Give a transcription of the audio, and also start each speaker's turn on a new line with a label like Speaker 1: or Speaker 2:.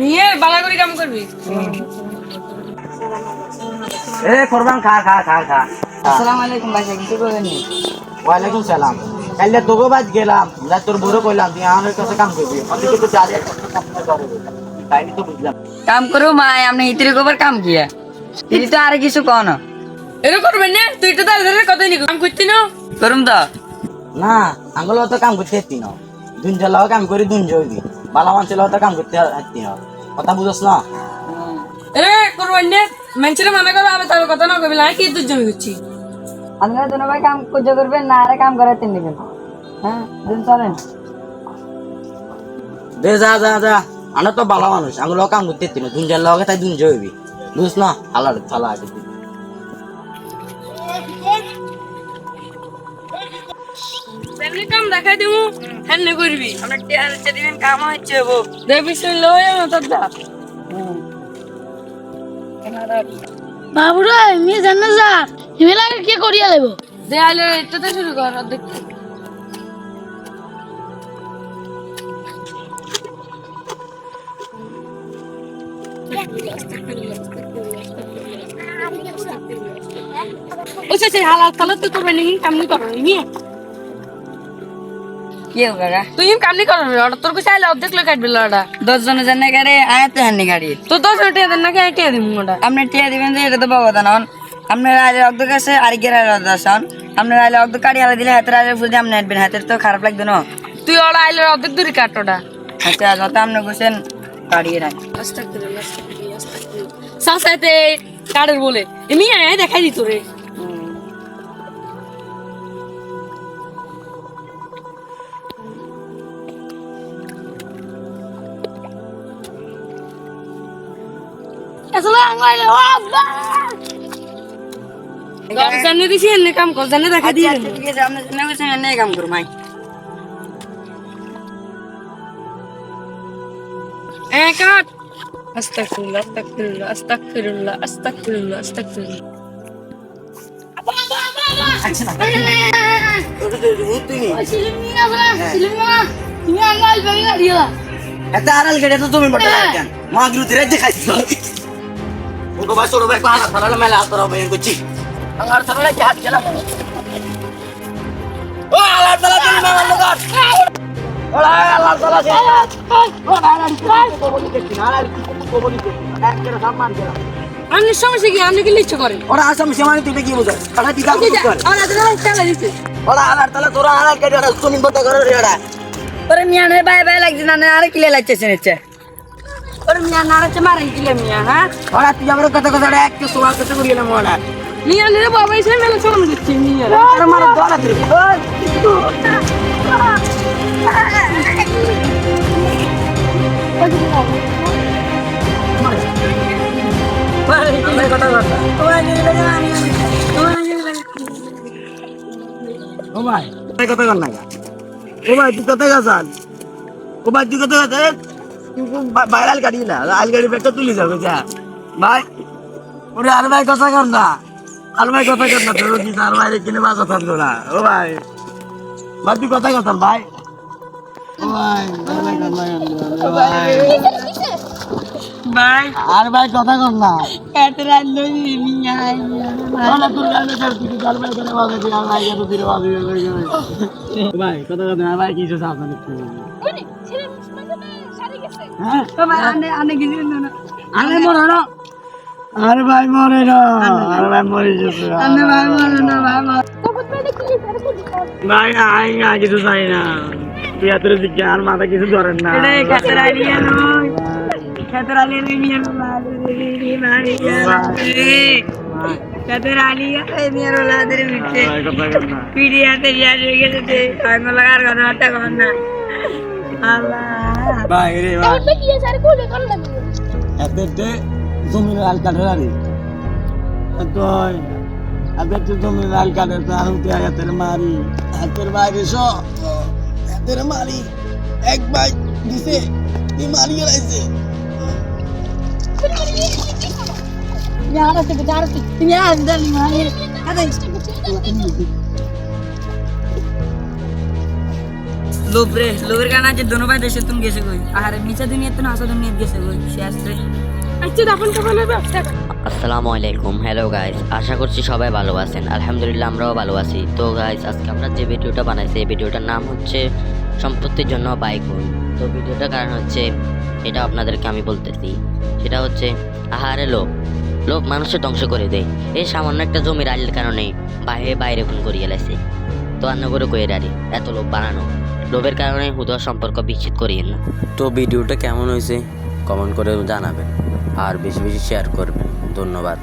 Speaker 1: নিয়ে বালা করে কাম করবি?
Speaker 2: এ কোরবান খা খা খা খা।
Speaker 3: আসসালামু আলাইকুম ভাই কিছু বলেন
Speaker 2: ওয়ালাইকুম সালাম। কাইলে তোকে বাজ গেলাম যা তোর বড় কইলাম তুই আমার কাছে কাম করবি। ওদিকে তো কাম তাইনি তো বুঝলাম।
Speaker 3: কাম করো মা গোবর কাম কিয়া ইতি তো আর কিছু কও না।
Speaker 1: এরকম করবেন না তুই তো তার ধরে কথা নিক কাম করতি না?
Speaker 3: করুম তো।
Speaker 2: না আঙ্গুলো তো কাম করতে না। দুন জেলাও কাম করি দুন জইবি বালা মানুষের তো কাম করতে পারতি না কথা বুঝছ না?
Speaker 1: এরে করবেন না মানুষের মানা করবে আমি তার কথা না কবি না কি তুই জমি করছি?
Speaker 3: আপনারা দুনো ভাই কাম কুজো করবেন না আরে কাম করাতে নিবেন হ্যাঁ দিন চলেন।
Speaker 2: দে যা যা যা। আমরা তো বালা মানুষ আঙ্গুলো কাম করতে পারতি না দুন জেলাও তাই দুন জইবি বুঝছ না? আলার ফালা আছে।
Speaker 1: কাম দেখাই দিমু হ্যাঁ নে করবি?
Speaker 3: আমরা টিয়া হচ্ছে কাম হচ্ছে বো
Speaker 1: দেখবি শুন লই আমার তোর দা।
Speaker 4: বাবুরা এমনি জানা যা হিমেলাকে কে করিয়া দেব?
Speaker 1: দে এটাতে শুরু কর অর্ধেক ওই সে হালাল তাহলে তুই করবে নাকি কামনি করো নি
Speaker 3: কি কাকা
Speaker 1: তুই কামনি করো ওটা তোর কাছে আইলে অর্ধেক লোক কাটবে লড়া
Speaker 3: দশ জনের জন্য গাড়ি আয়াতে হান্নি গাড়ি।
Speaker 1: তো দশ মিনিট দেন নাকি আইটিয়া দিম ওটা।
Speaker 3: আপনি টিয়া দিবেন যে এটা তো বাবা নন আপনার আইলে অর্ধ কাছে আর গের আসন আপনার আইলে অর্ধ কাড়ি হালা দিলে হাতের আইলে ফুল দিয়ে আপনি হাঁটবেন। হাতের তো খারাপ লাগবে না।
Speaker 1: তুই ওরা আইলে অর্ধেক দূরে কাট ওটা।
Speaker 3: আচ্ছা যত আপনি বসেন কাড়িয়ে রাখ।
Speaker 1: সাসাতে কাঠের বলে। এমনি আয় দেখাই দিত রে জানে দিছি এনে কাম কর জানে দেখা দিয়ে
Speaker 3: আচ্ছা, শুনে বসেন এনে কাম করুন ভাই
Speaker 1: কাট। আস্তাগফিরুল্লাহ আস্তাগফিরুল্লাহ আস্তাগফিরুল্লাহ আস্তাগফিরুল্লাহ
Speaker 4: সিলিমিনা আসলে সিলিমিনা তুমি
Speaker 2: আড়াল গেড়ে তো তুমি বটে কেন? মাগরু ধরে দেখাইছ ভাই পাহাড় থালা মেলা আতরা বের করছি আঙ্গার থালা কি হাত গেলাম ও আলার থালা তুমি মামার লোকার ওলা আলার থালা সে ও আলার কি বলি দেখছি না আলার কি বলি দেখছি এক করে সম্মান দিলাম
Speaker 1: আপনি সমস্যা কি আপনি কি লিচ্ছ করেন
Speaker 2: ওরা আসাম সীমানি তুই কি বুঝছ ওরা কি করে
Speaker 1: আমার হাতে ধরে দিছে
Speaker 2: ওরা আলার থালা তোরা আলার কেটে ওরা তুমি বতে করে রেড়া
Speaker 3: ওরে মিয়া নে বাই বাই লাগছে না আর কিলে লাগছে নিচ্ছে
Speaker 1: ওরে মিয়া নাড়াচ্ছে মারেন কিলে মিয়া হ্যাঁ?
Speaker 2: ওরা তুই আমার কথা কথা একটা সোয়া কথা করি গেলাম ওরা।
Speaker 1: মিয়া নিরে বাবা এসে মেলে চলম দিচ্ছি মিয়া।
Speaker 2: আরে মারা দলা তুই ও ভাই কথা কর না ও ভাই তুই কোথায় গেছাল ও ভাই তুই কোথায় গেছে বাইরে আল গাড়ি না। আল গাড়ি বেটা তুলি যাবে যা। ভাই ওরে আর ভাই কথা কর না। আর ভাই কথা কর না তোর কি আর ভাই কিনে বাসা থাকল না। ও ভাই। ভাই তুই কথা কথা ভাই। আর ভাই কথা কর না।
Speaker 3: লই মিয়া
Speaker 2: তোর গানে তুই আর ভাই করে বাজে আর ভাই করে তুই বাজে ভাই কথা কথা আর ভাই কিছু সাথে আরে মরে না। আরে ভাই মরে না। আরে ভাই মরে গেছে।
Speaker 3: আনে ভাই মারে না ভাই
Speaker 2: ভাই আই না কিছু চাই তুই এত দিকে আর মাথা ধরেন
Speaker 3: পিড়িয়াতে বিয়া হয়ে গেছে ঘর না। আল্লাহ।
Speaker 2: ভাই রে ভাই
Speaker 4: তখন কি সারি কোলে কোন লাগবে
Speaker 2: এতে জমি লাল কাঠে আরে তুই এতে জমি লাল কাঠে তো আর উঠে হাতের মারি হাতের বাইরে সো হাতের মারি এক ভাই দিছে তুই মারি গেলাইছে
Speaker 4: থেকে তুমি আন্দার মারি
Speaker 3: লোভ লোভের কারণে আজ দোনো ভাই দেশে তুমি গেছে কই? আর মিছা দুনিয়া তো আসা দুনিয়া গেছে কই? শেষ রে
Speaker 1: আচ্ছা কখন
Speaker 5: আসসালামু আলাইকুম হ্যালো গাইস আশা করছি সবাই ভালো আছেন। আলহামদুলিল্লাহ আমরাও ভালো আছি। তো গাইস আজকে আমরা যে ভিডিওটা বানাইছি এই ভিডিওটার নাম হচ্ছে সম্পত্তির জন্য বাইক তো ভিডিওটার কারণ হচ্ছে এটা আপনাদেরকে আমি বলতেছি। সেটা হচ্ছে আহারে লোভ। লোভ মানুষের ধ্বংস করে দেয়। এই সামান্য একটা জমির আলের কারণে বাইরে বাইরে খুন করিয়ে লাইছে। তো আন্ন করে কয়ে এত লোভ বানানো। লোভের কারণে হুদয় সম্পর্ক বিচ্ছেদ করিয়ে না।
Speaker 6: তো ভিডিওটা কেমন হয়েছে? কমেন্ট করে জানাবেন। আর বেশি বেশি শেয়ার করবেন। ধন্যবাদ।